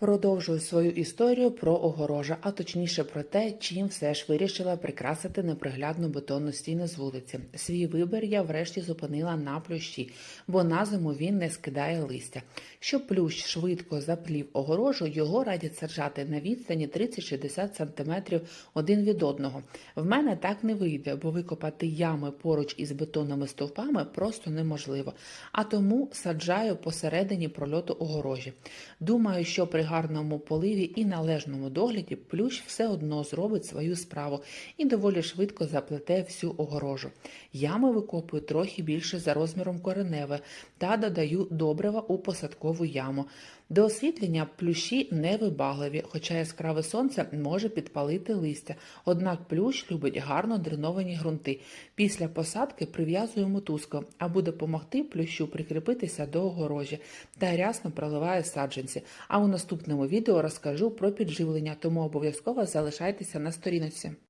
Продовжую свою історію про огорожа, а точніше про те, чим все ж вирішила прикрасити неприглядну бетонну стіну з вулиці. Свій вибір я врешті зупинила на плющі, бо на зиму він не скидає листя. Щоб плющ швидко заплів огорожу, його радять саджати на відстані 30-60 см один від одного. В мене так не вийде, бо викопати ями поруч із бетонними стовпами просто неможливо. А тому саджаю посередині прольоту огорожі. Думаю, що при гарному поливі і належному догляді плющ все одно зробить свою справу і доволі швидко заплете всю огорожу. Ями викопую трохи більше за розміром кореневе та додаю добрива у посадкову яму. До освітлення плющі невибагливі, хоча яскраве сонце може підпалити листя. Однак плющ любить гарно дреновані ґрунти. Після посадки прив'язую мотузку, а буде допомогти плющу прикріпитися до огорожі та рясно проливаю саджанці. А у наступному відео розкажу про підживлення, тому обов'язково залишайтеся на сторіночці.